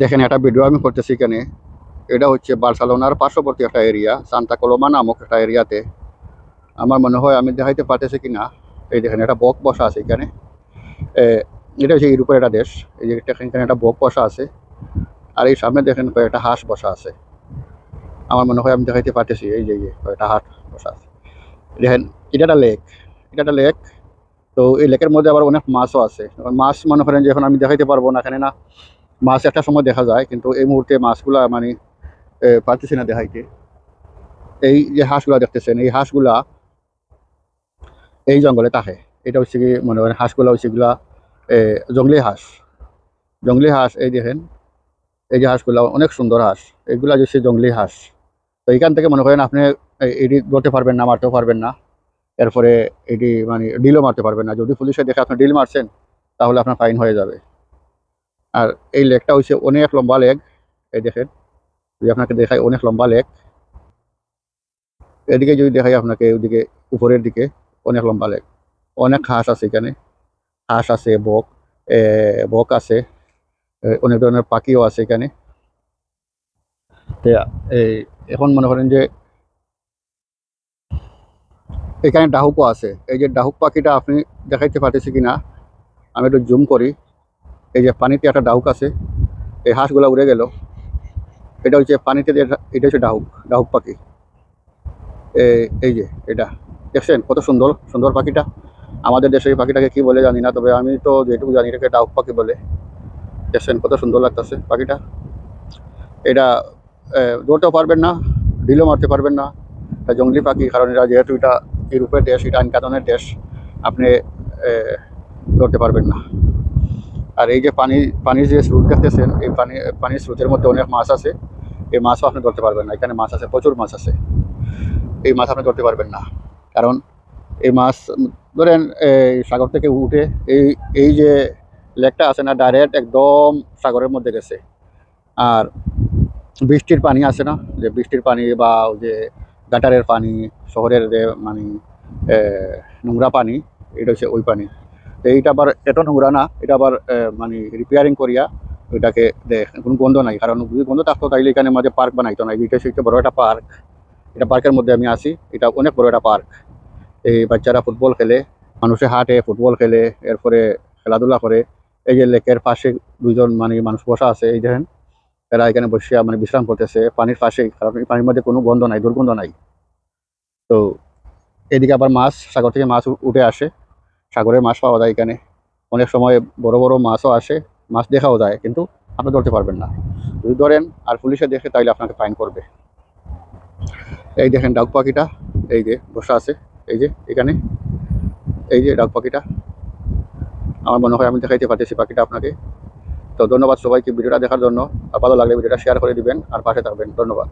দেখেন একটা ভিডিও আমি করতেছি এখানে। এটা হচ্ছে বার্সেলোনার পার্শ্ববর্তী একটা এরিয়া সান্তা কলোমা নামক একটা এরিয়াতে আমার মনে হয় আমি দেখাইতে পারতেছি কি না এই দেখেন, একটা বক বসা আছে এখানে। এটা হচ্ছে ইউরোপের একটা দেশ। এই যে এখানে একটা বক বসা আছে। আর এই সামনে দেখেন কয়েকটা হাঁস বসা আছে। আমার মনে হয় আমি দেখাইতে পারতেছি, এই যে কয়েকটা হাঁস বসা আছে। দেখেন, এটা একটা লেক এটা একটা লেক তো এই লেকের মধ্যে আবার অনেক মাছও আছে। মাছ মনে করেন যে এখন আমি দেখাইতে পারব না, এখানে না। মাছ একটা সময় দেখা যায়, কিন্তু এই মুহূর্তে মাছগুলা মানে পারতেছি না দেখাইতে। এই যে হাঁসগুলা দেখতেছেন, এই হাঁসগুলা এই জঙ্গলে থাকে এটা হচ্ছে কি, মনে করেন হাঁসগুলা হচ্ছে এগুলা জঙ্গলি হাঁস। জঙ্গলি হাঁস, এই দেখেন, এই যে হাঁসগুলা অনেক সুন্দর হাঁস। এগুলা হচ্ছে জঙ্গলি হাঁস। তো এইখান থেকে মনে করেন আপনি এটি ধরতে পারবেন না, মারতেও পারবেন না। এরপরে এটি মানে ডিলও মারতে পারবেন না। যদি পুলিশে দেখে আপনি ডিল মারছেন, তাহলে আপনার ফাইন হয়ে যাবে। আর এই লেকটা হচ্ছে অনেক লম্বা লেক। এই দেখেন, যদি আপনাকে দেখায় অনেক লম্বা লেক। এদিকে যদি দেখাই আপনাকে ওদিকে উপরের দিকে অনেক লম্বা লেক। অনেক হাঁস আছে এখানে। হাঁস আছে, বক বক আছে অনেক ধরনের পাখিও আছে এখানে। এই এখন মনে করেন যে এখানে ডাহুকও আছে। এই যে ডাহুক পাখিটা আপনি দেখাইতে পারতেছি কিনা, আমি একটু জুম করি। এই যে পানিতে একটা ডাউক আছে, এই হাঁসগুলো উড়ে গেল। এটা হচ্ছে পানিতে এটা হচ্ছে ডাহুক ডাহুক পাখি। এই- যে এটা, দেখছেন কত সুন্দর সুন্দর পাখিটা। আমাদের দেশে এই পাখিটাকে কি বলে জানি না, তবে আমি তো যেটুকু জানি এটাকে ডাউক পাখি বলে। দেখছেন কত সুন্দর লাগতেছে পাখিটা। এটা দৌড়তেও পারবেন না, ঢিলও মারতে পারবেন না। এটা জঙ্গলি পাখি, কারণ এটা যেহেতু এটা ইউরোপের দেশ, এটা আইনকানুনের দেশ, আপনি ধরতে পারবেন না। আর এই যে পানি পানির যে স্রোত দেখতেছেন, এই পানি, পানির স্রোতের মধ্যে অনেক মাছ আছে। এই মাছও আপনি ধরতে পারবেন না। এখানে মাছ আছে, প্রচুর মাছ আছে। এই মাছ আপনি ধরতে পারবেন না। কারণ এই মাছ, ধরেন, এই সাগর থেকে উঠে এই এই যে লেকটা আছে না ডাইরেক্ট একদম সাগরের মধ্যে গেছে। আর বৃষ্টির পানি আছে না? যে বৃষ্টির পানি বা যে গাটারের পানি, শহরের যে মানে নোংরা পানি, এটা হচ্ছে ওই পানি। এইটা আবার এত নোংরা না, এটা আবার মানে রিপেয়ারিং করিয়া ওইটাকে দেখ কোনো গন্ধ নাই। কারণ যদি গন্ধ থাকতো, তাইলে এখানে মাঝে পার্ক বানাইতো না। এটা হচ্ছে বড় একটা পার্ক এটা পার্কের মধ্যে আমি আসি এটা অনেক বড় একটা পার্ক এই বাচ্চারা ফুটবল খেলে, মানুষে হাঁটে ফুটবল খেলে, এরপরে খেলাধুলা করে। এই যে লেকের পাশে দুইজন মানে মানুষ বসা আছে, এই দেখেন। এরা এখানে বসে মানে বিশ্রাম করতেছে পানির পাশেই। কারণ এই পানির মধ্যে কোনো গন্ধ নাই, দুর্গন্ধ নাই। তো, এদিকে আবার মাছ, সাগর থেকে মাছ উঠে আসে। সাগরের মাছ পাওয়া যায় এখানে। অনেক সময় বড় বড় মাছও আসে, মাছ দেখাও যায়, কিন্তু আপনি ধরতে পারবেন না। যদি ধরেন আর পুলিশে দেখে তাইলে আপনাকে ফাইন করবে। এই দেখেন ডাক পাখিটা, এই যে বসা আছে, এই যে এখানে, এই যে ডাক পাখিটা। আমার মনে হয় আমি দেখাইতে পারতেছি পাখিটা আপনাকে। তো ধন্যবাদ সবাইকে ভিডিওটা দেখার জন্য। আর ভালো লাগলে ভিডিওটা শেয়ার করে দিবেন, আর পাশে থাকবেন। ধন্যবাদ।